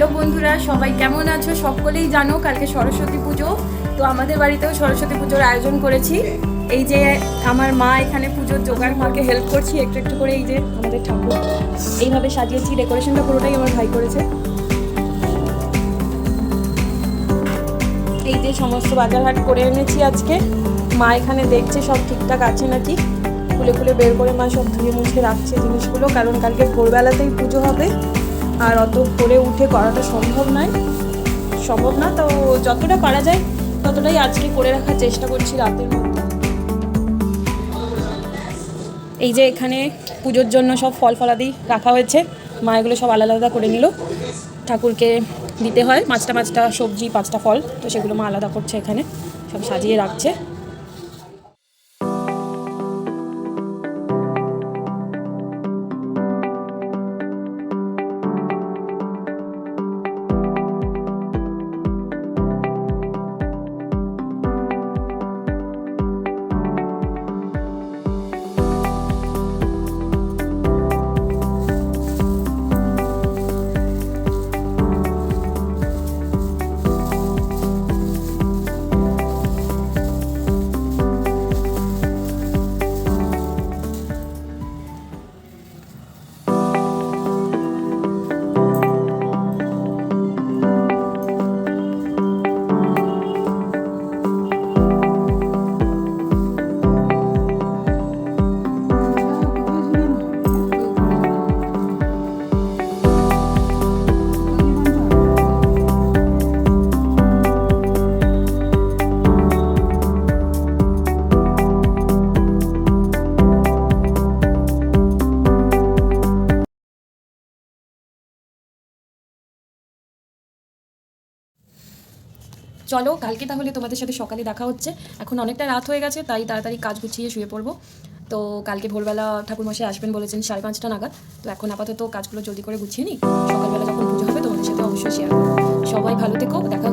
Hello বন্ধুরা, সবাই কেমন আছো? সকলেই জানো কালকে সরস্বতী পুজো, তো আমাদের বাড়িতেও সরস্বতী পুজোর আয়োজন করেছি। এই যে আমার মা এখানে পুজোর জোগাড়, মাকে হেল্প করছি একটু একটু করে এই যে আমাদের ঠাকুর। এইভাবে সাজিয়েছি ডেকোরেশনটা পুরোটাই আমার ভাই করেছে। এই যে সমস্ত বাজারহাট করে এনেছি আজকে। মা এখানে দেখছে সব ঠিকঠাক আছে নাকি? খুলে খুলে বের করে মা সব ধুয়ে মুছে রাখছে জিনিসগুলো, কারণ কালকে ভোরবেলাতেই পুজো হবে। আর অত করে উঠে করাটা সম্ভব নয়। সম্ভব না, তো যতটা পারা যায় ততটাই আজকে করে রাখার চেষ্টা করছি রাতের মধ্যে। এই যে এখানে পুজোর জন্য সব ফল ফলাদি রাখা হয়েছে। মা এগুলো সব আলাদা আলাদা করে নিল। ঠাকুরকে দিতে হয়, পাঁচটা পাঁচটা সবজি, পাঁচটা ফল, তো সেগুলো মা আলাদা করছে এখানে, সব সাজিয়ে রাখছে। চলো, কালকে তাহলে তোমাদের সাথে সকালে দেখা হচ্ছে। এখন অনেকটা রাত হয়ে গেছে, তাই তাড়াতাড়ি কাজ গুছিয়ে শুয়ে পড়ব। তো কালকে ভোরবেলা ঠাকুরমশাই আসবেন বলেছেন সাড়ে পাঁচটা নাগাদ। তো এখন আপাতত কাজগুলো জলদি করে গুছিয়ে নিই। সকালবেলা যখন পুজো হবে তোমাদের সাথে অবশ্যই শেয়ার সবাই ভালো থেকো, দেখা